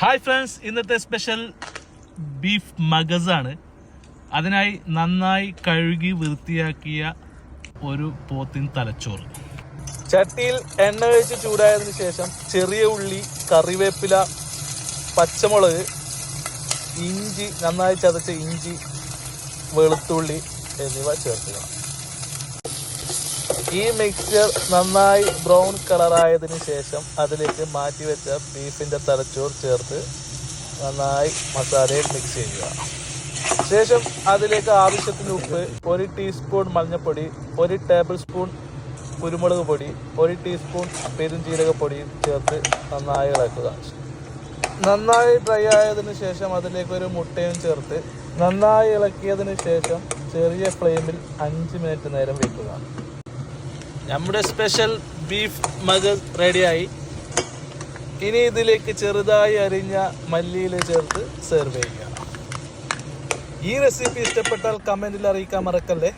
Hi friends ഇന്നത്തെ special beef മഗസാണ്. അതിനായി നന്നായി കഴുകി വൃത്തിയാക്കിയ ഒരു പോത്തിൻ തലച്ചോറ്. ചട്ടിയിൽ എണ്ണ ഒഴിച്ച് ചൂടായതിനു ശേഷം ചെറിയ ഉള്ളി കറിവേപ്പില പച്ചമുളക് ഇഞ്ചി നന്നായി ചതച്ച ഇഞ്ചി വെളുത്തുള്ളി എന്നിവ ചേർക്കുക. ഈ മിക്സ്ചർ നന്നായി ബ്രൗൺ കളറായതിനു ശേഷം അതിലേക്ക് മാറ്റി വെച്ച ബീഫിന്റെ തലച്ചോർ ചേർത്ത് നന്നായി മസാലയിൽ മിക്സ് ചെയ്യുക. ശേഷം അതിലേക്ക് ആവശ്യത്തിന് ഉപ്പ് ഒരു ടീസ്പൂൺ മഞ്ഞൾപ്പൊടി ഒരു ടേബിൾ സ്പൂൺ കുരുമുളക് പൊടി ഒരു ടീസ്പൂൺ പെരുംജീരകപ്പൊടിയും ചേർത്ത് നന്നായി ഇളക്കുക. നന്നായി ഡ്രൈ ആയതിനു ശേഷം അതിലേക്ക് ഒരു മുട്ടയും ചേർത്ത് നന്നായി ഇളക്കിയതിനു ശേഷം ചെറിയ ഫ്ലെയിമിൽ അഞ്ച് മിനിറ്റ് നേരം വെക്കുക. നമ്മുടെ സ്പെഷ്യൽ ബീഫ് മഗൾ റെഡിയായി ഇനി ഇതിലേക്ക് ചെറുതായി അരിഞ്ഞ മല്ലിയില ചേർത്ത് സെർവ് ചെയ്യുക. ഈ റെസിപ്പി ഇഷ്ടപ്പെട്ടാൽ കമന്റിൽ അറിയിക്കാൻ മറക്കല്ലേ?